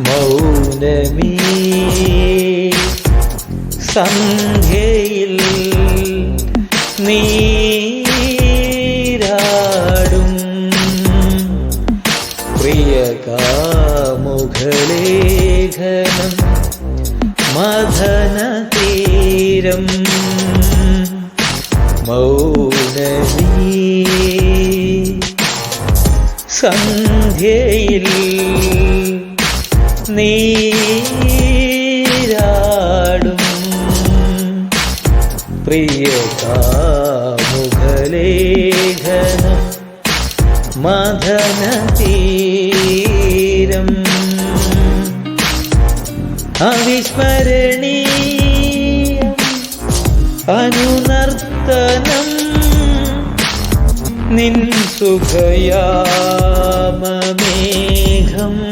മൗനമീ സന്ധ്യയിൽ നീരാടും. പ്രിയ കാമുഖലേഖനം മഥന തീരം മൗനമീ സന്ധ്യയിൽ നീരാടും. പ്രിയ കാമുഖലേഖനം മഥന തീരം. അവിസ്മരണീയ അനുനർത്തനം. നിൻ സുഖയാമമേഘം.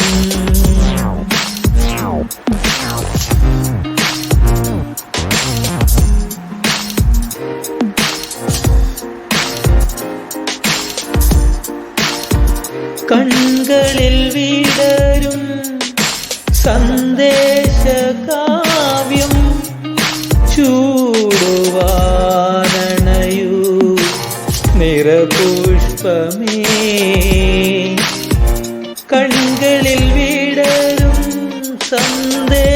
സന്ദേശകാവ്യം ചൂടുവാനണയൂ. നിറപുഷ്പമേ. കൺകളിൽ വിടരും സന്ദേശകാവ്യം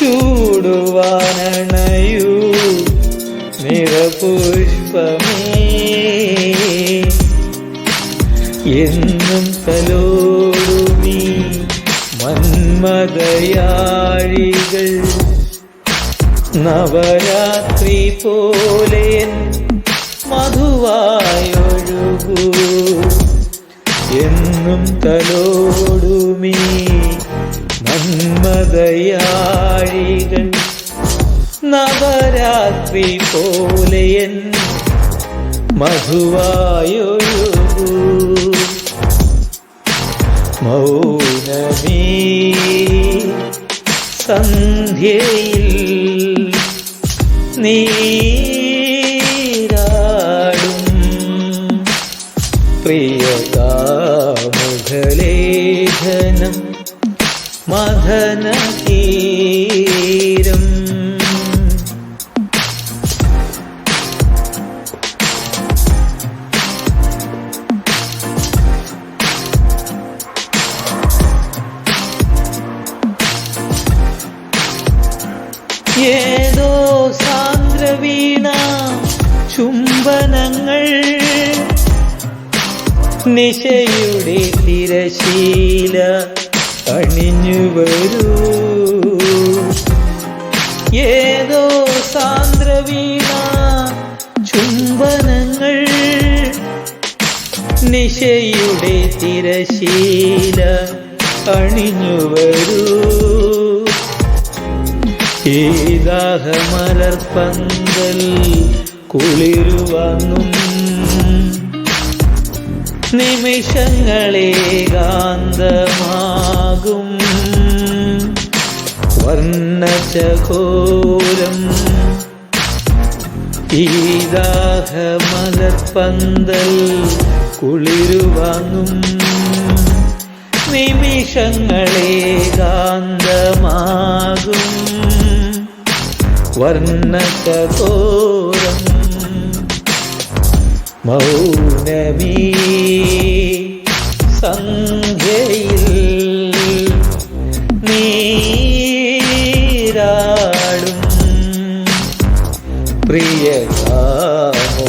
ചൂടുവാനണയൂ. നിറപുഷ്പമേ. എന്നും തലോടുമീ മന്മതയാഴികൾ നവരാത്രി പോലെ മധുവായൊഴുകൂ. എന്നും തലോടുമീ മന്മതയാഴികൾ നവരാത്രി പോലെ എൻ മധുവായൊഴുകൂ. മൗനമീ സന്ധ്യയിൽ നീരാടും. പ്രിയ കാമുഖലേഖനം മഥന ഏതോ സാന്ദ്രവീണ ചുംബനങ്ങൾ നിശയുടെ തിരശീല അണിഞ്ഞു വരൂ. ഏതോ സാന്ദ്രവീണ ചുംബനങ്ങൾ നിശയുടെ തിരശീല അണിഞ്ഞു വരൂ. ഈ ദാഹമലർപ്പന്തൽ കുളിരുവാങ്ങും നിമിഷങ്ങളെ കാന്തമാകും വർണചകോരം ഈ ദാഹമലർപ്പന്തൽ കുളിരുവാങ്ങും നിമിഷങ്ങളെ ഗാന്തമാകും മൗനവീ സന്ധ്യയിൽ നീരാടും. പ്രിയ കാമുഖലേഖനം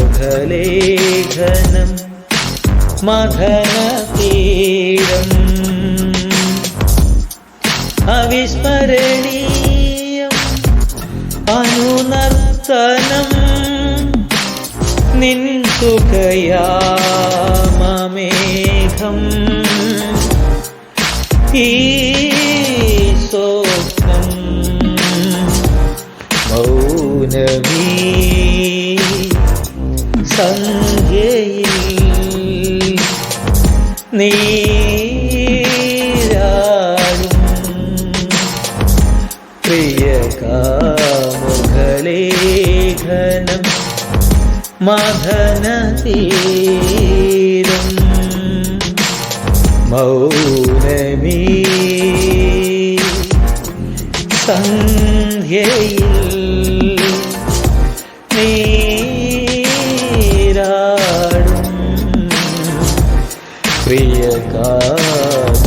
സ്നേഹം ഈ സ്വപ്നം മൗനമീ സന്ധ്യയിൽ നീരാടും പ്രിയ കാമുകലേഖനം മഥന തീരം മൗനമീ സന്ധ്യയിൽ നീരാടും പ്രിയ കാമുകലേഖനം